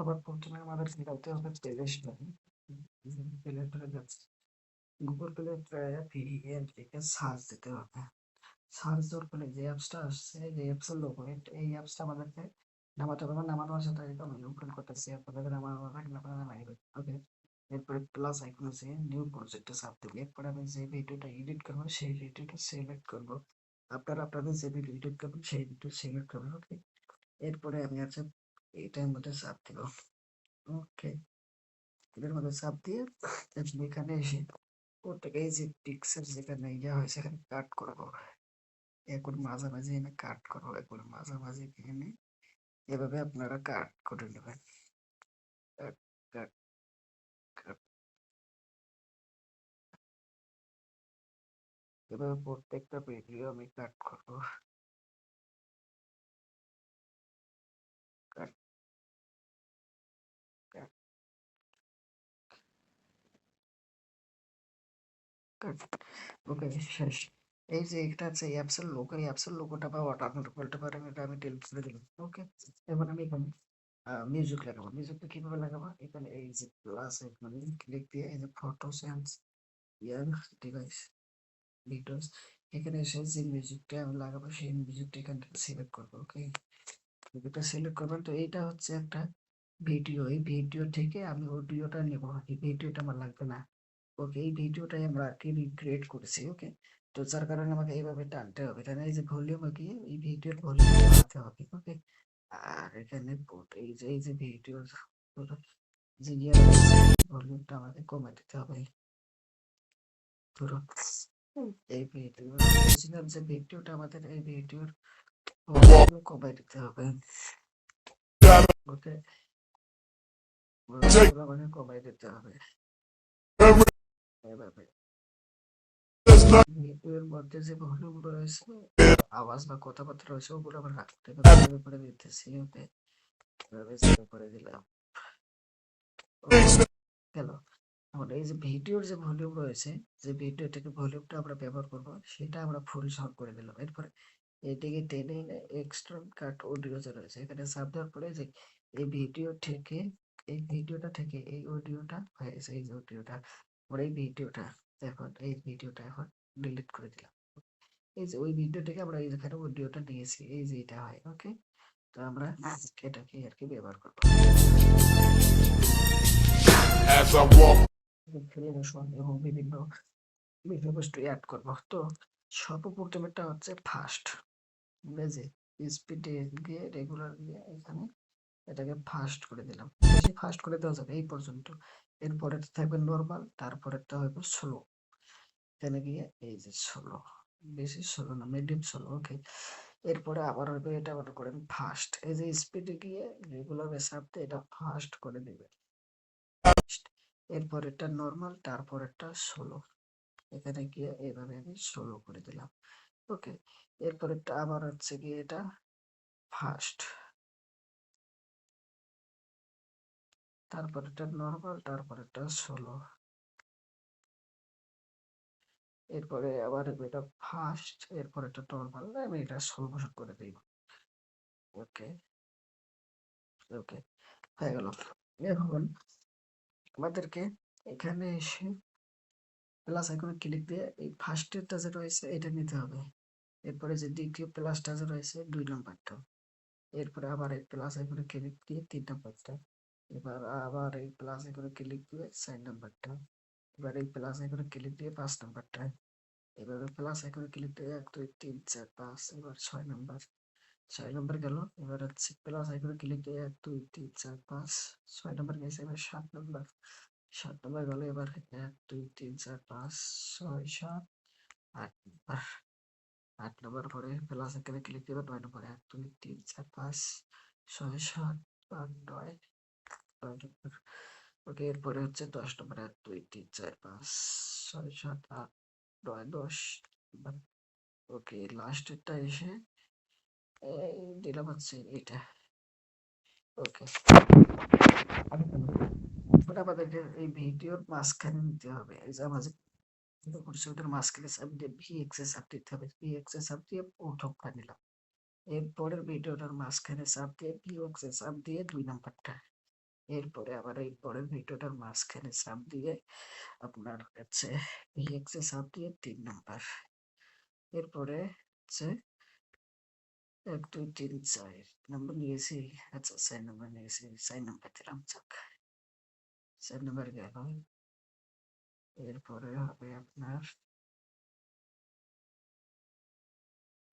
সবার প্রথমে আমাদের যাইতে হবে প্লে গুগল প্লে স্টোরে ভিএন লিখে সার্চ দিতে হবে। সার্চ দেওয়ার পরে যে অ্যাপসটা আসছে, যে অ্যাপসের লোগো এই অ্যাপসটা আমাদেরকে নামাতে হবে, নামানোর সাথে আমি ওপেন করতেছি, আপনাদের আপনারা নামাইবেন ওকে এরপরে প্লাস আইকন আছে নিউ প্রজেক্টে চাপ দেবো। এরপরে আমি যে ভিডিওটা এডিট করব, সেই ভিডিওটা সিলেক্ট করব। আপনারা আপনাদের যে ভিডিও এডিট করবেন, সেই ভিডিও সিলেক্ট করবেন ওকে এরপরে আমি আছে এটার মধ্যে চাপ দিব ওকে। এটার মধ্যে চাপ দিয়ে আপনি এখানে এসে প্রত্যেকে এই যে পিক্সেল যেখানে ইয়া হয় সেখানে কাট করব। এখন মাঝামাঝি এনে কাট করব। এখন মাঝামাঝি এনে এভাবে আপনারা কাট করে নেবেন। কাট কাট কাট এভাবে প্রত্যেকটা ভিডিও আমি কাট করব। ওকে শেষ এই যে এটা আছে অ্যাপসের লোগো এই অ্যাপসের লোগোটা বা আপনার বলতে পারেন এটা আমি ডিলিট করে দিলাম ওকে এবার আমি এখানে মিউজিক লাগাবো মিউজিকটা কীভাবে লাগাবো এখানে এই যে প্লাস এখানে ক্লিক দিয়ে এই যে photos and your device videos এখানে এসে যে মিউজিকটা আমি লাগাবো সেই মিউজিকটা এখান থেকে সিলেক্ট করব ওকে মিউজিকটা সিলেক্ট করবেন তো এইটা হচ্ছে একটা ভিডিও এই ভিডিও থেকে আমি অডিওটা নেব এই ভিডিওটা আমার লাগবে না ওকে এই ভিডিওটাই আমরা কি রিক্রিয়েট করেছি ওকে তো যার কারণে আমাকে এইভাবে টানতে হবে। তাহলে এই যে ভলিউম গিয়ে এই ভিডিওর ভলিউম বাড়াতে হবে ওকে আর এখানে এই যে এই যে ভিডিও যে ভলিউমটা আমাকে কমে দিতে হবে। এই ভিডিও অরিজিনাল যে ভিডিওটা আমাদের এই ভিডিওর কমে দিতে হবে। ওকে? আমাকে কমে দিতে হবে। ভিডিওর মধ্যে যে ভলিউম রয়েছে, আওয়াজ বা কথাবার্তা রয়েছে, ওগুলো আমার হাত থেকে করে দিতেছি, ওকে? করে দিলাম। গেল। এখন এই যে ভিডিওর যে ভলিউম রয়েছে, যে ভিডিও ভলিউমটা আমরা ব্যবহার করব, সেটা আমরা ফুল সাউন্ড করে দিলাম। এরপরে এটিকে টেনে এনে এক্সট্রা কাট অডিও যে রয়েছে, এখানে চাপ দেওয়ার পরে যে এই ভিডিও থেকে, এই ভিডিওটা থেকে এই অডিওটা হয়েছে এই অডিওটা আমরা এই ভিডিওটা এখন এই ভিডিওটা এখন ডিলিট করে দিলাম। এই যে ওই ভিডিওটাকে আমরা এখানে অডিওটা নিয়েছি এই যে এটা হয় ওকে তো আমরা এটাকে আর কি ব্যবহার করব। এবং বিভিন্ন বিষয়বস্তু অ্যাড করব। তো সর্বপ্রথমেরটা হচ্ছে ফার্স্ট যে স্পিডে গিয়ে রেগুলার গিয়ে এখানে এটাকে ফাস্ট করে দিলাম। ফাস্ট করে দেওয়া যাবে এই পর্যন্ত। এরপরে থাকবে নর্মাল তারপরেরটা হবে স্লো এখানে গিয়ে এই যে স্লো বেশি স্লো না মিডিয়াম স্লো ওকে এরপরে আবার হবে এটা মনে করেন ফাস্ট এই যে স্পিডে গিয়ে রেগুলার বেসাপতে এটা ফাস্ট করে দিবে। এরপর এটা নর্মাল তারপর এটা স্লো এখানে গিয়ে এইভাবে আমি স্লো করে দিলাম ওকে এরপর এটা আবার হচ্ছে গিয়ে এটা ফাস্ট তারপর এটা নর্মাল তারপর এটা স্লো এরপরে আবার এটা ফাস্ট এরপর এটা নর্মাল আমি এটা ষোলো বছর করে দিই। ওকে ওকে হয়ে গেল। এখন আমাদেরকে এখানে এসে প্লাস আইকনে ক্লিক দিয়ে এই ফার্স্টেরটা যে রয়েছে, এটা নিতে হবে। এরপরে যে দ্বিতীয় প্লাসটা যে রয়েছে, দুই নম্বরটা এরপরে আবার এই প্লাস আইকনে ক্লিক দিয়ে তিন নম্বরটা এবার আবার এই প্লাস আইকনে ক্লিক দিয়ে চার নম্বরটা এবার এই প্লাস আইকনে ক্লিক দিয়ে পাঁচ নাম্বারটা এভাবে প্লাস আইকনে ক্লিক দিয়ে এক, দুই, তিন, চার, পাঁচ, এবার ছয় নাম্বার ছয় নাম্বার গেল, এবার হচ্ছে প্লাস আইকনে ক্লিক দিয়ে এক, দুই, তিন, চার, পাঁচ, ছয় নাম্বার গেছে, এবার সাত নাম্বার সাত নাম্বার গেল, এবার এক, দুই, তিন, চার, পাঁচ, ছয়, সাত, আট নাম্বার আট নাম্বার পরে প্লাস আইকনে ক্লিক দিয়ে নয় নাম্বার এক, দুই, তিন, চার, পাঁচ, ছয়, সাত আট নয়। ওকে, এরপরে হচ্ছে দশ নম্বর এক, দুই, তিন, চার, পাঁচ, ছয়, সাত, আট, নয়, দশ ওকে লাস্টেরটা এসে দিলাম হচ্ছে এটা ওকে। আমাদেরকে এই ভিডিওর মাঝখানে নিতে হবে। এই যে আমাদের মাঝখানে দিতে হবে। দিয়ে নিলাম। এরপরের ভিডিওটার মাঝখানে সাব দিয়ে ভি দিয়ে দুই নাম্বারটা। এরপরে আবার এই পরের ভিডিওটার মাঝখানে চাপ দিয়ে আপনার কাছে ভিএক্সে চাপ দিয়ে তিন নাম্বার। এরপরে হচ্ছে এক, দুই, তিন, চার নাম্বার নিয়েছি। আচ্ছা চার নাম্বার নিয়েছি। চার নাম্বার দিলাম চাক চার নাম্বার গেল। এরপরে হবে আপনার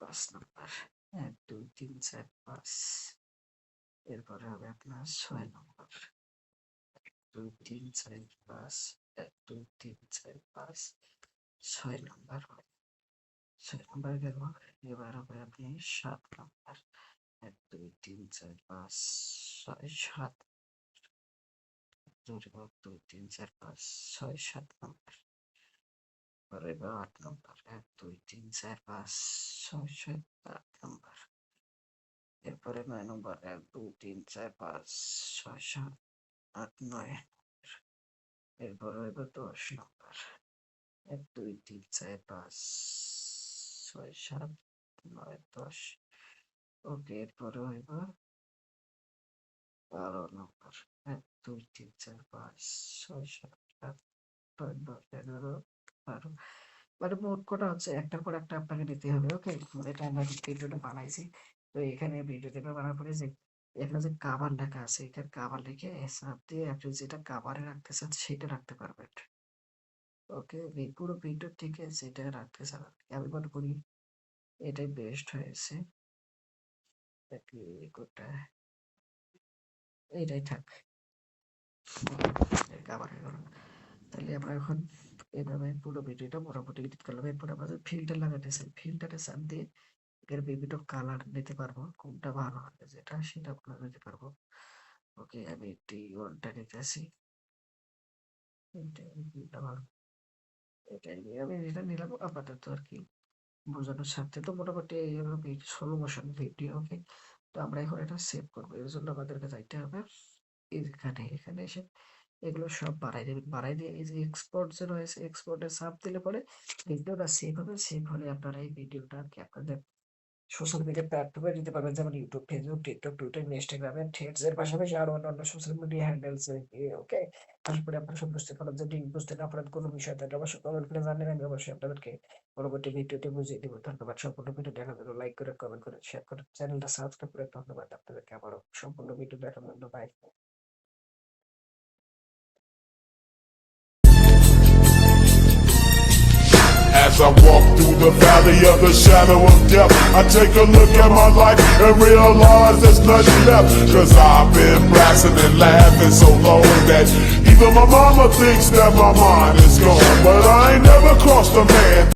পাঁচ নাম্বার। এক, দুই, তিন, চার, পাঁচ। এরপরে হবে আপনার ছয় নম্বর। দুই, তিন, চার, পাঁচ, এক, দুই, তিন, চার, পাঁচ, ছয় নম্বর হয় ছয় নম্বর গেল। এবার হবে আপনি সাত নম্বর। এক, দুই, তিন, চার, পাঁচ, ছয়, সাত। দুই দুই, তিন, চার, পাঁচ, ছয়, সাত নম্বর। এবার আট নম্বর। এক, দুই, তিন, চার, পাঁচ, ছয় সাত আট নম্বর। এরপরে নয় নম্বর, এক দুই তিন, চার, পাঁচ, ছয়, সাত, আট, নয়, এরপরে এবার দশ নম্বর। এক, দুই, তিন, চার, পাঁচ, ছয়, সাত, নয়, দশ। ওকে, এরপরে হইব বারো নম্বর। এক, দুই, তিন, চার, পাঁচ, ছয়, সাত, আট, নয়, দশ, এগারো, বারো। মানে মোট কটা হচ্ছে? একটার পর একটা আপনাকে নিতে হবে, ওকে? এটা আমরা ভিডিওটা বানাইছি। তো এখানে ভিডিওটা বানার পরে যে, এখানে যে কাভার লেখা আছে এখানে কাভার লিখে চাপ দিয়ে আপনি যেটা কাভারে রাখতে চান সেটা রাখতে পারবেন। ওকে পুরো ভিডিও থেকে যেটা রাখতে চান আমি মনে করি এটাই বেস্ট হয়েছে। এইটাই থাক। কাভার তাহলে আমরা এখন এভাবে পুরো ভিডিওটা মোটামুটি এডিট করলাম। এরপর আমাদের ফিল্টার লাগাতে চাই। ফিল্টারে চাপ দিয়ে এর বিভিন্ন কালার নিতে পারব, কোনটা ভালো হবে যেটা সেটা আমরা নিতে পারব। ওকে আমি একটি ওয়ানটা নিতেছি এটা নিয়ে আমি এটা নিলাম, আপাতত আর কি বোঝানোর সাথে তো মোটামুটি এইভাবে ষোলো মোশন ভিডিও ওকে তো আমরা এখন এটা সেভ করব। এর জন্য আমাদেরকে যাইতে হবে এখানে। এখানে এসে এগুলো সব বাড়াই দেবেন বাড়াই দিয়ে এই যে এক্সপোর্ট যে রয়েছে এক্সপোর্টে চাপ দিলে পরে ভিডিওটা সেভ হবে। সেভ হলে আপনারা এই ভিডিওটা আর কি আপনাদের সোশ্যাল মিডিয়া প্ল্যাটফর্মে দিতে পারবেন, যেমন ইউটিউব ফেসবুক টিকটক টুইটার ইনস্টাগ্রামে থ্রেডস এর পাশাপাশি আরও অন্যান্য সোশ্যাল মিডিয়া হ্যান্ডেলস ওকে আশা করি আপনারা সব বুঝতে পারেন যদি বুঝতে না পারেন কোনো বিষয় তাহলে অবশ্যই কমেন্ট করে জানেন আমি অবশ্যই আপনাদেরকে পরবর্তী ভিডিওতে বুঝিয়ে দেবো। ধন্যবাদ সম্পূর্ণ ভিডিও দেখার জন্য। লাইক করে কমেন্ট করে শেয়ার করে চ্যানেলটা সাবস্ক্রাইব করে ধন্যবাদ আপনাদেরকে। আবারও সম্পূর্ণ ভিডিও দেখার জন্য। Bye As I walk through the valley of the shadow of death, I take a look at my life and realize there's nothing left. Cause I've been blasting and laughing so long that even my mama thinks that my mind is gone. But I ain't never crossed a man